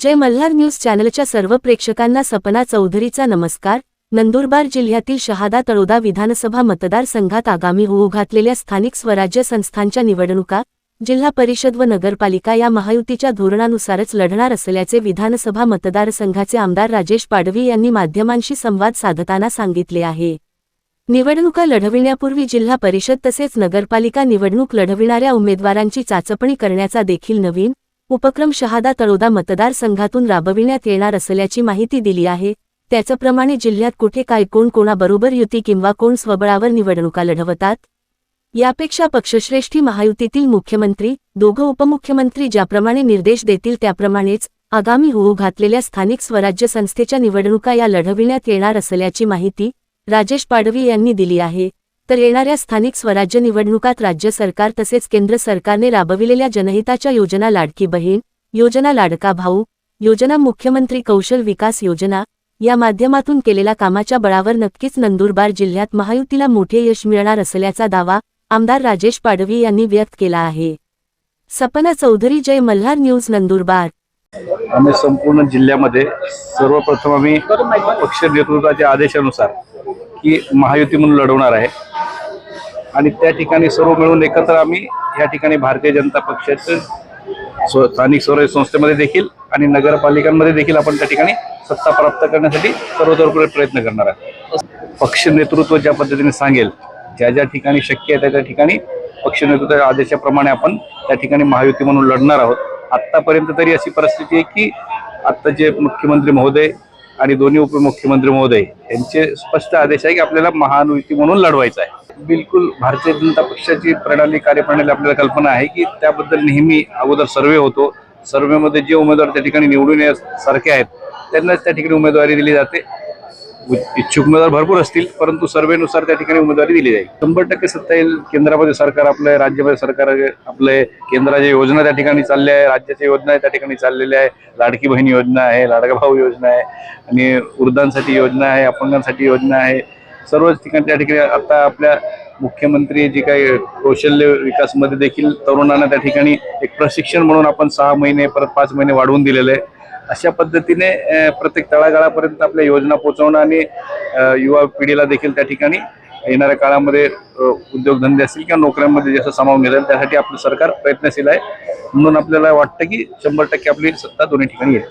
जय Malhar news चॅनलच्या सर्व प्रेक्षकांना सपना चौधरीचा नमस्कार. नंदुरबार जिल्ह्यातील शहादा तळोदा विधानसभा मतदारसंघात आगामी होऊ घातलेल्या स्थानिक स्वराज्य संस्थांच्या निवडणुका जिल्हा परिषद व नगरपालिका या महायुतीच्या धोरणानुसारच लढणार असल्याचे विधानसभा मतदारसंघाचे आमदार राजेश पाडवी यांनी माध्यमांशी संवाद साधताना सांगितले आहे. निवडणुका लढविण्यापूर्वी जिल्हा परिषद तसेच नगरपालिका निवडणूक लढविणाऱ्या उमेदवारांची चाचपणी करण्याचा देखील नवीन उपक्रम शहादा तळोदा मतदारसंघातून राबविण्यात येणार असल्याची माहिती दिली आहे. त्याचप्रमाणे जिल्ह्यात कुठे काय कोण कोणाबरोबर युती किंवा कोण स्वबळावर निवडणुका लढवतात यापेक्षा पक्षश्रेष्ठी महायुतीतील मुख्यमंत्री दोघं उपमुख्यमंत्री ज्याप्रमाणे निर्देश देतील त्याप्रमाणेच आगामी होऊ घातलेल्या स्थानिक स्वराज्य संस्थेच्या निवडणुका या लढविण्यात येणार असल्याची माहिती राजेश पाडवी यांनी दिली आहे. तर येणाऱ्या स्थानिक स्वराज्य निवडणुकात राज्य सरकार तसेच केंद्र सरकारने राबविलेल्या जनहिताच्या योजना लाडकी बहीण योजना लाडका भाऊ योजना मुख्यमंत्री कौशल विकास योजना या माध्यमातून केलेल्या कामाच्या बळावर नक्कीच नंदुरबार जिल्ह्यात महायुतीला मोठे यश मिळणार असल्याचा दावा आमदार राजेश पाडवी यांनी व्यक्त केला आहे. सपना चौधरी जय मल्हार न्यूज नंदुरबार. आम्ही संपूर्ण जिल्ह्यामध्ये सर्वप्रथम आम्ही पक्ष नेतृत्वाच्या आदेशानुसार की महायुती म्हणून लढवणार आहे. आणि त्या ठिकाणी सर्व मिळून एकत्र आम्ही या ठिकाणी भारतीय जनता पक्षाचं स्व- स्थानिक स्वराज्य संस्थेमध्ये देखील आणि नगरपालिकांमध्ये देखील आपण त्या ठिकाणी सत्ता प्राप्त करण्यासाठी सर्वतोपरी प्रयत्न करणार आहे पक्ष नेतृत्व ज्या पद्धतीने सांगेल ज्या ज्या ठिकाणी शक्य आहे त्या त्या ठिकाणी पक्ष नेतृत्वाच्या आदेशाप्रमाणे आपण त्या ठिकाणी महायुती म्हणून लढणार आहोत. आतापर्यंत तरी अशी परिस्थिती आहे की आत्ताचे मुख्यमंत्री महोदय आणि दोन्ही उपमुख्यमंत्री महोदय यांचे स्पष्ट आदेश आहे की आपल्याला महानुती म्हणून लढवायचं आहे. बिलकुल भारतीय जनता पक्षाची प्रणाली कार्यप्रणाली आपल्याला कल्पना आहे की त्याबद्दल नेहमी अगोदर सर्वे होतो. सर्वेमध्ये जे उमेदवार त्या ठिकाणी निवडून येण्यासारखे आहेत त्यांनाच त्या ठिकाणी उमेदवारी दिली जाते. इच्छुक उमेदवार भरपूर असतील परंतु सर्वेनुसार त्या ठिकाणी उमेदवारी दिली जाईल. शंभर टक्के सत्ता येईल केंद्रामध्ये सरकार आपलं आहे राज्यामध्ये सरकार आपले केंद्राच्या योजना त्या ठिकाणी चालल्या आहे राज्याच्या योजना त्या ठिकाणी चाललेल्या आहे. लाडकी बहीण योजना आहे लाडका भाऊ योजना आहे आणि वृद्धांसाठी योजना आहे अपंगांसाठी योजना आहे. सर्वच ठिकाणी त्या ठिकाणी आता आपल्या मुख्यमंत्री जे काही कौशल्य विकासमध्ये देखील तरुणांना त्या ठिकाणी एक प्रशिक्षण म्हणून आपण सहा महिने परत पाच महिने वाढवून दिलेलं आहे. अशा पद्धतीने प्रत्येक तळागाळापर्यंत आपल्या योजना पोहोचवणं आणि युवा पिढीला देखील त्या ठिकाणी येणाऱ्या काळामध्ये उद्योगधंदे असतील किंवा नोकऱ्यांमध्ये जसं सामावून घेतात त्यासाठी आपलं सरकार प्रयत्नशील आहे. म्हणून आपल्याला वाटतं की शंभर टक्के आपली सत्ता दोन्ही ठिकाणी येईल.